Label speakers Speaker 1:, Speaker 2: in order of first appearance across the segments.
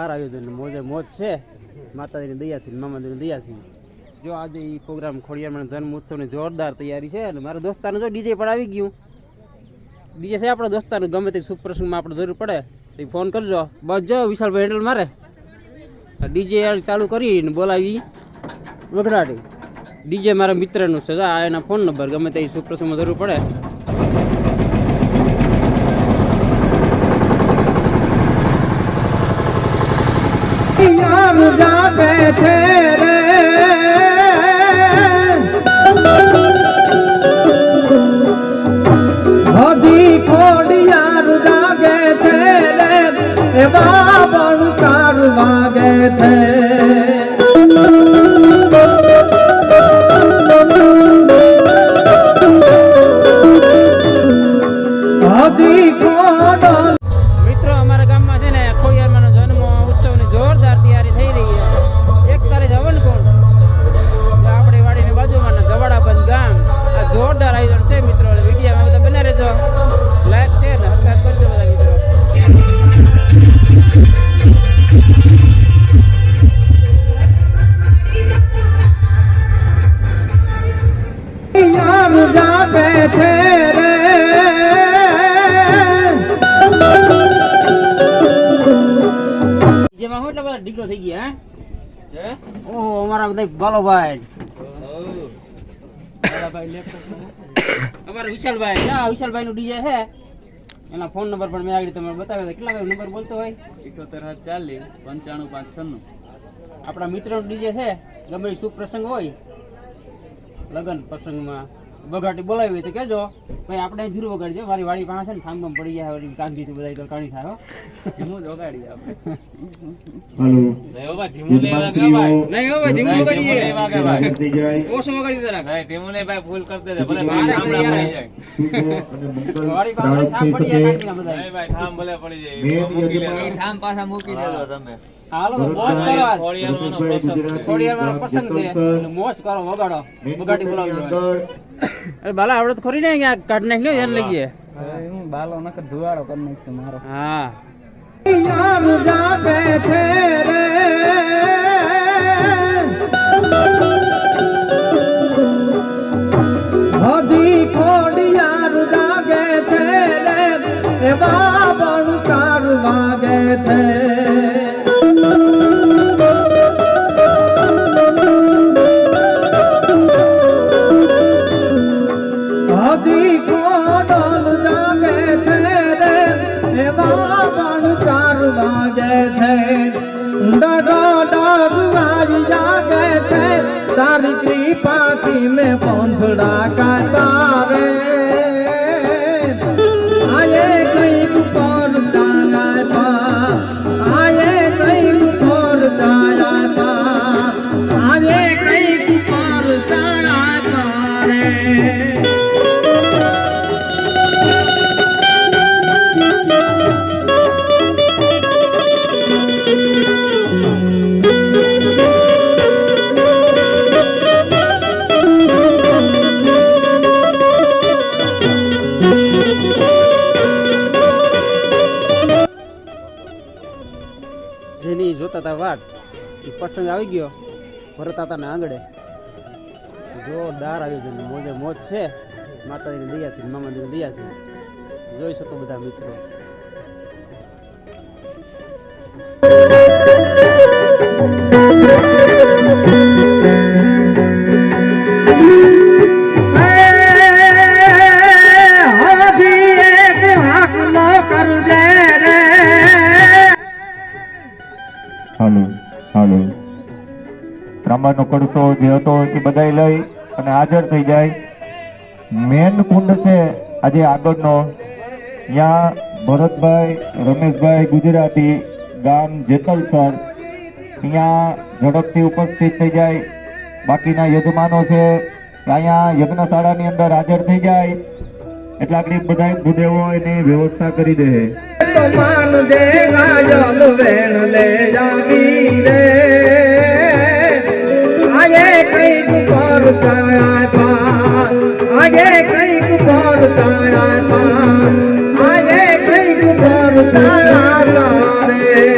Speaker 1: જોરદાર આયોજન મોજે મોજ છે. માતાજીની દયાથી મામાજીની દયાથી. જો આજે એ પ્રોગ્રામ ખોડિયા જન્મ ઉત્સવની જોરદાર તૈયારી છે અને મારા દોસ્તારને જો ડીજે પણ આવી ગયું. ડીજે છે આપણા દોસ્તારને, ગમે તે શુભ પ્રસંગમાં આપણે જરૂર પડે, તો ફોન કરજો. બસ જો, વિશાલભાઈ હેન્ડલ મારે. ડીજે ચાલુ કરીને બોલાવી. વગડાટી ડીજે મારા મિત્રનું છે આ એના ફોન નંબર, ગમે તે શુભ પ્રસંગમાં જરૂર પડે.
Speaker 2: યાર જાગે છે રે હજી ખોડિયાર જાગે છે રે એવા બણકાર વાગે છે
Speaker 1: બધા ડીગલો થઈ ગયા હે? ઓહો અમારા બધા બાલોભાઈ અમારા વિશાલભાઈ હા વિશાલભાઈ નું ડીજે છે. એના ફોન નંબર પણ મેં આગળ તમને બતાવ્યો કેટલા નંબર બોલતો હોય?
Speaker 3: હાથ ચાલીસ પંચાણું પાંચ છન્નું.
Speaker 1: આપણા મિત્રનો ડીજે છે. ગમે શુભ પ્રસંગ હોય લગ્ન પ્રસંગમાં. બગાટી બોલાવી હોય તો કહેજો. ભાઈ આપણે ધીરું વગાડજો મારી વાડી પાસે ને ખાંગમાં પડી જાય વળી કાંધી બધાય તો કાણી થાય હો.
Speaker 3: હું જ વગાડી આપણે.
Speaker 1: નહીં હો ભાઈ ધીમું વગાડીએ. ઓછું વગાડી જરા
Speaker 3: ભાઈ ધીમું લે ભાઈ ફૂલ કરતે દે ભલે
Speaker 1: મારે કરી
Speaker 3: પડી જાય.
Speaker 1: વાડી પાસે ઠામ પડી જાય કાંધીના બધા
Speaker 3: નહીં ભાઈ ઠામ ભલે પડી જાય. મૂકી લે
Speaker 4: ઠામ પાછા મૂકી દેજો તમે.
Speaker 1: હાલો તો મોજ કરો આજ.
Speaker 3: ખોડિયારમાંનો પ્રસંગ છે.
Speaker 1: મોજ કરો વગાડો. બગાડી બોલાવજો અરે બાલા આવડે તો ખરી ને અહીંયા કાઢ નાખ ને ધ્યાન લઈએ
Speaker 3: હું બાલો નકર ધુવાડો કરી નાખશે મારો.
Speaker 1: હા.
Speaker 2: યાર જાગે છે રે હજી ખોડિયાર જાગે છે રે એવા બણકાર વાગે છે. જાગે છે. તારી કૃપાથી મેં પહોંચડા કાઢા
Speaker 1: જેની જોતા હતા વાટ એ પ્રસંગ આવી ગયો ભરતાતાને આંગળે જોરદાર આયોજન મોજે મોજ છે. માતાજીની દયાથી મામાજીની દયાથી. જોઈ શકો બધા મિત્રો.
Speaker 2: હજી
Speaker 5: ત્રાંબાનો કળશો જે હતો એ બધાય લઈ અને હાજર થઈ જાય. મેન કુંડ છે આજે આગળનો. ત્યાં ભરતભાઈ, રમેશભાઈ ગુજરાતી ગામ જેતલસર ત્યાં ઝડપથી ઉપસ્થિત થઈ જાય. બાકીના યજમાનો છે. અહીંયા યજ્ઞશાળાની અંદર હાજર થઈ જાય. એટલે આગળ બધા ભૂદેવો એની વ્યવસ્થા કરી દે.
Speaker 2: માન કંઈક પર પા આયે કંઈક પર પા આયે કંઈક પર ચાયા રે.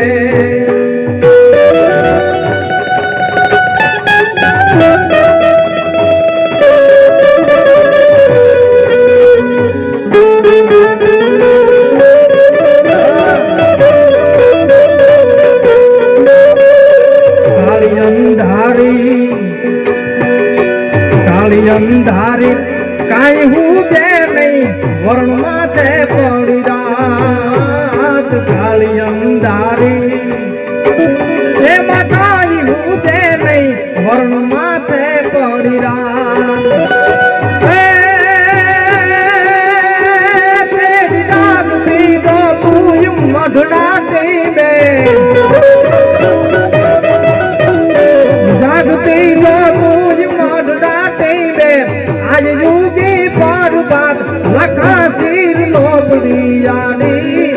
Speaker 2: આજ યુગી પરબાદ લખાશીર લોબડિયાની,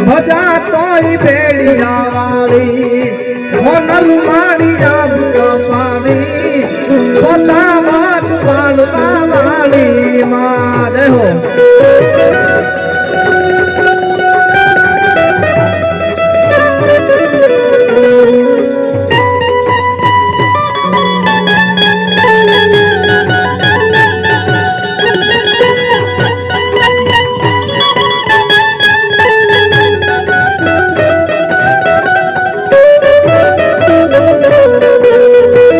Speaker 2: ભજા તોય બેડિયા વાળી મોનલ માણી આબુડા પાણી પોતા વાત વાળવા વાળી મારે હો.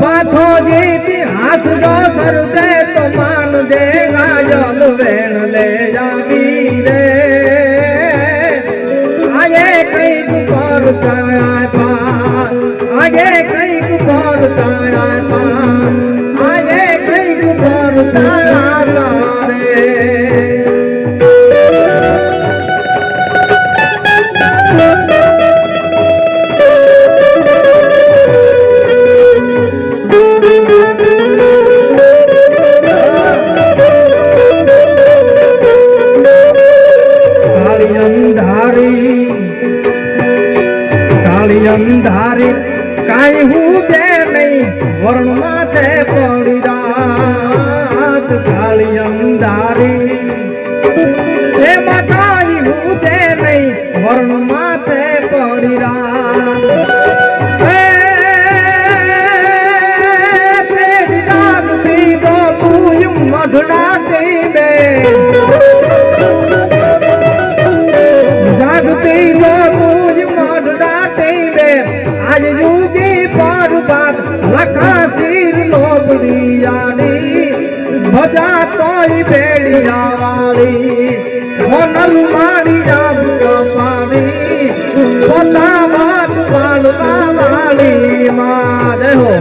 Speaker 2: પાછો જે ઇતિહાસ જો સરજે તો માન દે ગાજલ વેણ લે જામી રે. આજે કઈ ઉપર તણાય પા આજે કઈ ઉપર તણાય પા છે નહીં વર્ણના છે પડી રાત કાળી અંધારી એમાં કાળ્યું છે નહીં વર્ણમાં છે પડી રાત મઢડા થઈ બે તોય બેડિયા વાળી મોનલ માળિયા પાણી પોતા વાત પાડવા વાળી મારે હો.